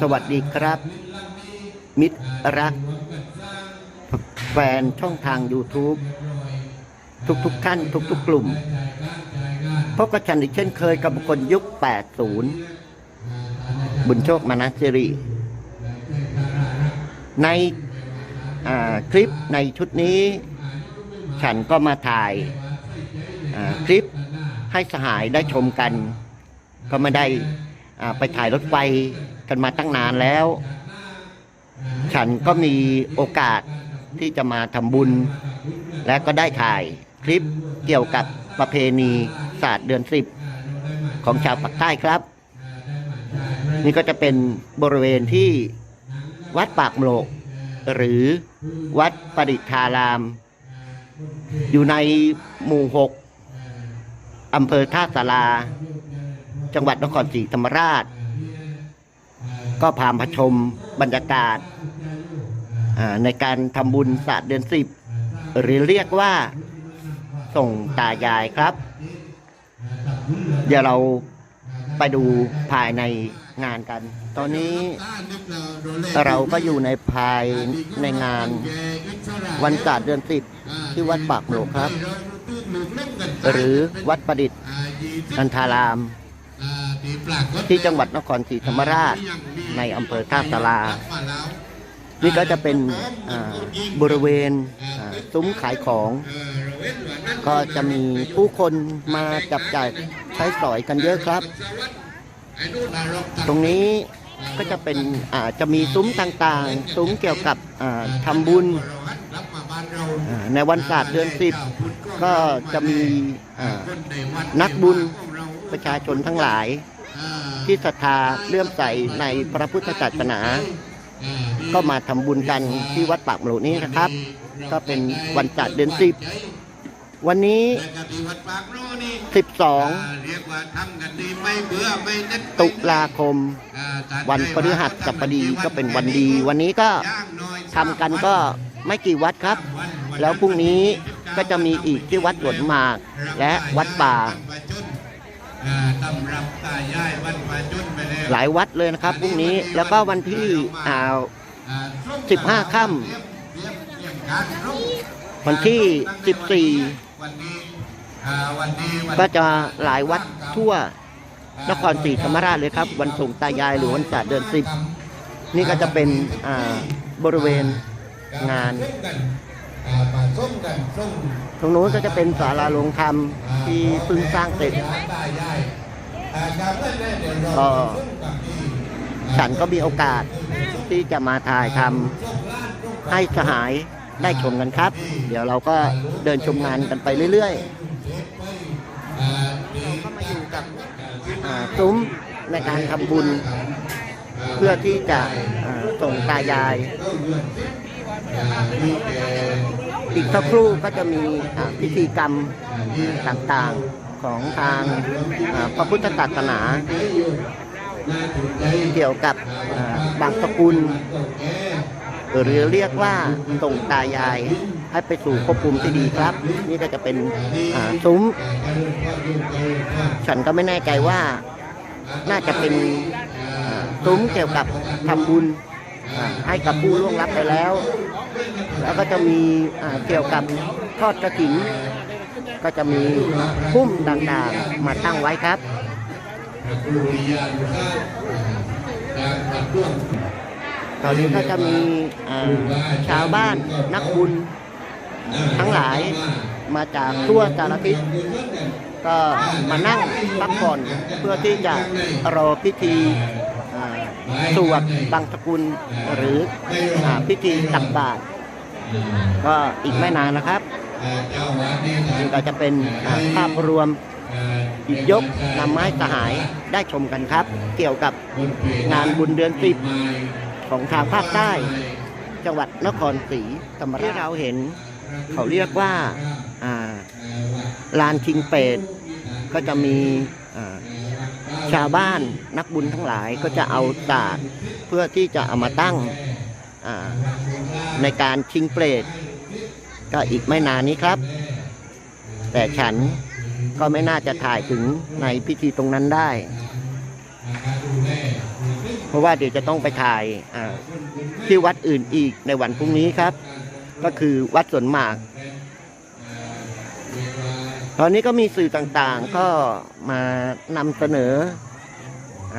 สวัสดีครับ มิตรรัก แฟนช่องทาง YouTube ทุกๆทท่านทุกๆกลุ่มพบกับฉันอีกเช่นเคยกับบุคคลยุค 80 บุญโชคมานะสิริ ในคลิปในชุดนี้ ฉันก็มาถ่ายคลิปให้สหายได้ชมกัน ก็ไม่ได้ ไปถ่ายรถไฟกันมาตั้งนานแล้ว ฉันก็มีโอกาสที่จะมาทำบุญ และก็ได้ถ่ายคลิปเกี่ยวกับประเพณีศาสตร์เดือนสิบของชาวปากใต้ครับ นี่ก็จะเป็นบริเวณที่วัดปากโมก หรือวัดปริทาราม อยู่ในหมู่หกอำเภอท่าสารา จังหวัดนครศรีธรรมราช ก็พามาชมบรรยากาศในการทำบุญศาสตร์เดือนสิบหรือเรียกว่าส่งตายายครับ เดี๋ยวเราไปดูภายในงานกัน ตอนนี้เราก็อยู่ในภายในงานวันศาสตร์เดือนสิบที่วัดปากโหนกครับ หรือวัดประดิษฐ์นันทาราม ที่จังหวัดนครศรีธรรมราชในอำเภอท่าสารานี่ก็จะเป็นบริเวณซุ้มขายของ ก็จะมีผู้คนมาจับจ่ายใช้สอยกันเยอะครับ ตรงนี้ก็จะเป็นอาจะมีซุ้มต่างๆ ซุ้มเกี่ยวกับอ่าทำบุญ ในวันศาสตร์เดือนสิบก็จะมีนักบุญประชาชนทั้งหลาย ที่ศรัทธาเลื่อมใสในพระพุทธศาสนา ก็มาทำบุญกันที่วัดปากหมูนี้นะครับ ก็เป็นวันจัดเดือนสิบวันนี้ 12 ตุลาคม วันพฤหัสบดีก็เป็นวันดี วันนี้ก็ทำกันก็ไม่กี่วัดครับ แล้วพรุ่งนี้ก็จะมีอีกที่วัดหลวงหมาก และวัดป่า หลายวัดเลยนะครับพรุ่งนี้แล้วก็วันที่อ่า15ค่ำวันที่14ก็จะหลายวัดทั่วนครศรีธรรมราชเลยครับ วันส่งตายายหรือวันศาสตร์เดือนสิบนี่ก็จะเป็นอ่าบริเวณงาน ตรงนู้นก็จะเป็นศาลาโรงธรรมที่เพิ่งสร้างเสร็จก็ฉันก็มีโอกาสที่จะมาถ่ายทำให้สหายได้ชมกันครับ เดี๋ยวเราก็เดินชมงานกันไปเรื่อยๆเราก็มาอยู่กับอ่าซุ้มในการทำบุญ เพื่อที่จะอ่าส่งตายาย อีกสักครู่ก็จะมีพิธีกรรมต่างๆของทางพระพุทธศาสนา เกี่ยวกับบางสกุล หรือเรียกว่าส่งตายายให้ไปสู่ภพภูมิที่ดีครับ นี่ก็จะเป็นซุ้ม ฉันก็ไม่แน่ใจว่าน่าจะเป็นซุ้มเกี่ยวกับทำบุญ ให้กับผู้ล่วงลับไปแล้ว แล้วก็จะมีเกี่ยวกับทอดกระถิ่นก็จะมีพุ่มต่างๆมาตั้งไว้ครับตอนนี้ก็จะมีชาวบ้านนักบุญทั้งหลายมาจากทั่วสารทิศก็มานั่งพักผ่อนเพื่อที่จะรอพิธี สวดบังสกุลหรืออาพิธีตักบาตรก็อีกไม่นานนะครับนี่ก็จะเป็นอ่าภาพรวมหยิบยกนำไม้สหายได้ชมกันครับ เกี่ยวกับงานบุญเดือนสิบของทางภาคใต้ จังหวัดนครศรีธรรมราชที่เราเห็น เขาเรียกว่าอ่าลานชิงเปรตก็จะมีอ่า ชาวบ้านนักบุญทั้งหลายก็จะเอาศาสตร์เพื่อที่จะเอามาตั้งในการชิงเปรตก็อีกไม่นานนี้ครับ แต่ฉันก็ไม่น่าจะถ่ายถึงในพิธีตรงนั้นได้ เพราะว่าเดี๋ยวจะต้องไปถ่ายที่วัดอื่นอีกในวันพรุ่งนี้ครับ ก็คือวัดสวนหมาก ตอนนี้ก็มีสื่อต่างๆก็มานำเสนออ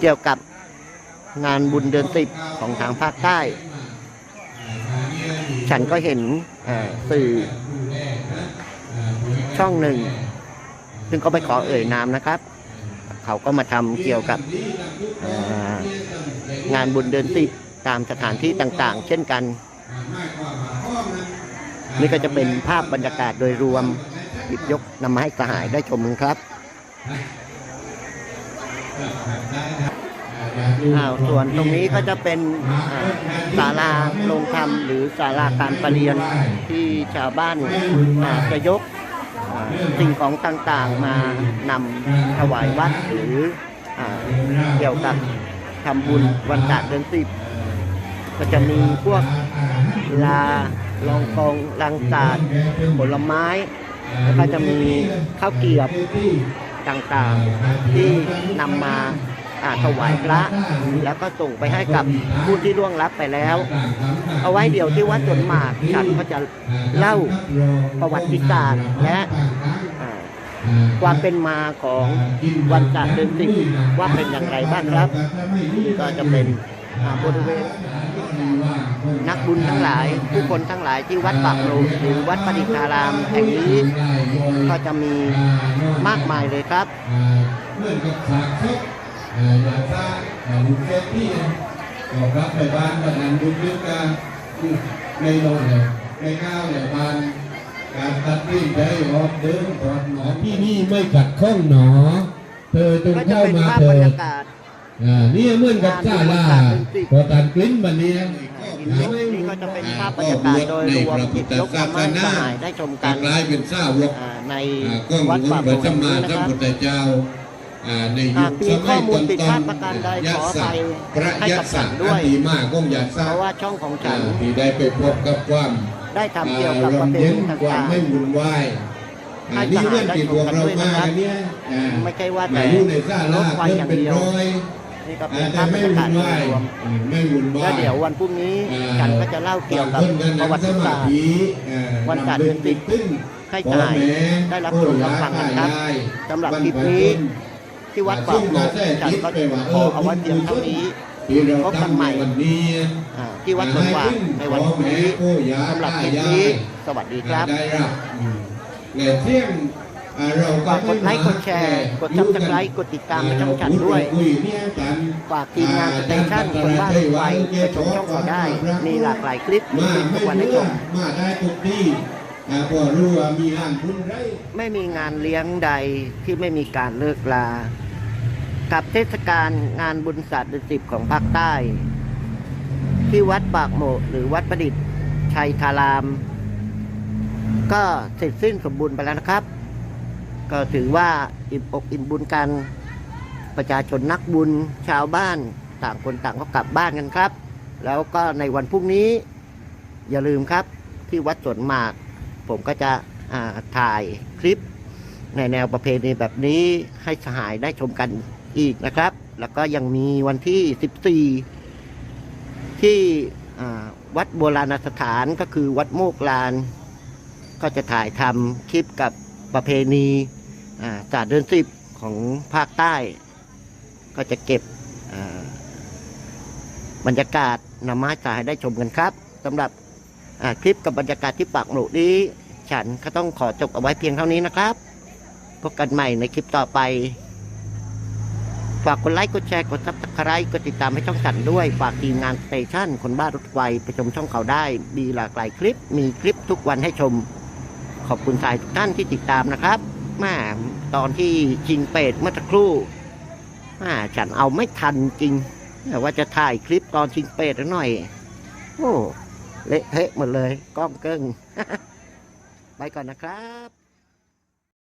เกี่ยวกับงานบุญเดือนสิบของทางภาคใต้ ฉันก็เห็นสื่อช่องหนึ่ง ซึ่งก็ไม่ขอเอ่ยนามนะครับ เขาก็มาทำเกี่ยวกับงานบุญเดือนสิบตามสถานที่ต่างๆ เช่นกัน นี่ก็จะเป็นภาพบรรยากาศโดยรวม หยิบยกนำมาให้สหายได้ชมกันครับอ้าวส่วนตรงนี้ก็จะเป็นศาลาโรงธรรมหรือศาลาการประเรียนที่ชาวบ้านาจะยกสิ่งของต่างๆมานำถวายวัดหรืออเกี่ยวกับทำบุญวันศาสตร์เดือนสิบก็จะมีพวกลาลองกองลังศาสตร์ผลไม้ แล้วก็จะมีข้าวเกียบต่างๆที่นำมาอ่าถวายพระ แล้วก็ส่งไปให้กับผู้ที่ล่วงลับไปแล้ว เอาไว้เดี๋ยวที่วัดสวนหมากฉันก็จะเล่าประวัติศาสตร์และอ่าความเป็นมาของวันศาสตร์เดือนสิบว่าเป็นอย่างไรบ้างครับ ก็จะเป็นอ่าบริเวณ นักบุญทั้งหลาย ผู้คนทั้งหลายที่วัดปากโลหรือวัดประดิษฐารามแห่งนี้ก็จะมีมากมายเลยครับเหมือนกับฉากชกอยากสร้างบุญเซฟที่ก็รับไปบ้านวันนั้นบุญยึดการในโลกเนี่ยในข้าวเนี่ยบ้านการตัดวิ่งได้ออกเดินถอดหนอที่นี่ไม่กัดข้องหนอ เธอจงก็จะเข้าเป็นมาภาพเถิบรรดยากาศ อ่านี่เหมือนกับซาลาพอตันกลิ้นบันนี้นี่ก็จะเป็นภาพบรรยากาศโดยรวมที่ยกนำมาให้สหายได้ชมกันกลายเป็นซาวกอ่าในอ่าก็วัดมีป่าพโป่ระงสัมมานี้นะสัมครับพุทธเจ้าอ่าในยุอ่าคมีสข้มัอยมูต้ลนผิดต้พลานดประการใดยัขอสอสะภัยพระให้ยักัสบสะฉันด้อวยดีมากก้องยัสเพสะราะว่าช่องของฉัอ่านที่ได้ไปพบกับความได้ทำเกี่ยวอ่ากับลประมเพเย็นณีความต่างไม่วุ่นวายอ่านี่เรื่องที่พวกเรามาเนี่ยอ่าไม่ใช่ว่าแต่มาอยู่ในซาลารถไฟเพิ่อย่างเป็นเดียวร้อยๆ นี่ก็เป็อ่านแต่ภาพบรไม่รยากาวุ่ศนโดยวายรวมอืมไม่วุ่นวายแล้วเดี๋ยววันพรุ่งนี้อ่าฉันก็จะเล่าเกี่ยวกับประวัติศาสตร์วันศาสตร์เดือนสิบให้สหายได้รับชมรับฟังกันครับสำหรับคลิปนี้ที่วัดปากโลกฉันก็ขอเอาไว้เพียงเท่านี้พบกันใหม่วันนี้อ่าที่วัดสวนหวางในวันพรุ่งนี้สำหรับคลิปนี้ สวัสดีครับได้รับอืมและเที่ยงอ่าเรา ฝากกดไลค์กดแชร์กด Subscribe กดติดตามให้ช่องฉันด้วยคุเนี่ยกันฝากทีมงานสเตชันคนบ้านรถไฟไปชมช่องเขาได้ มีหลากหลายคลิปมีมาคลิปทุไม่กวันให้ชเลือกมมาได้ทุกที่อ่าพอรู้ว่ามีงานบุญไรไม่มีงานเลี้ยงใดที่ไม่มีการเลิกลา กับเทศกาลงานบุญศาสตร์เดือนสิบของภาคใต้ ที่วัดปากโหมกหรือวัดประดิษฐ์ชัยธาราม ก็เสร็จสิ้นสมบูรณ์ไปแล้วนะครับ ก็ถือว่าอิ่มอกอิ่มบุญกัน ประชาชนนักบุญชาวบ้านต่างคนต่างก็กลับบ้านกันครับ แล้วก็ในวันพรุ่งนี้อย่าลืมครับที่วัดสวนหมาก ผมก็จะถ่ายคลิป ในแนวประเพณีแบบนี้ให้สหายได้ชมกันอีกนะครับ แล้วก็ยังมีวันที่ 14 ที่วัดโบราณสถานก็คือวัดโมกลาน ก็จะถ่ายทำคลิปกับประเพณี ศาสตร์เดือนสิบของภาคใต้ ก็จะเก็บบรรยากาศนำมาให้สหายได้ชมกันครับสำหรับคลิปกับบรรยากาศที่ปากหมูนี้ฉันก็ต้องขอจบเอาไว้เพียงเท่านี้นะครับ พบกันใหม่ในคลิปต่อไป ฝากกดไลค์กดแชร์กดซับสไครต์กดติดตามให้ช่องฉันด้วย ฝากทีมงานสเตชันคนบ้ารถไฟไปชมช่องเขาได้ มีหลากหลายคลิป มีคลิปทุกวันให้ชม ขอบคุณสายทุกท่านที่ติดตามนะครับ แม่ตอนที่ชิงเป็ดเมื่อสักครู่แม่ฉันเอาไม่ทันจริงแต่ว่าจะถ่ายคลิปตอนชิงเป็ดหน่อย โอ้ เละเทะหมดเลย กล้องเกิ้งไปก่อนนะครับ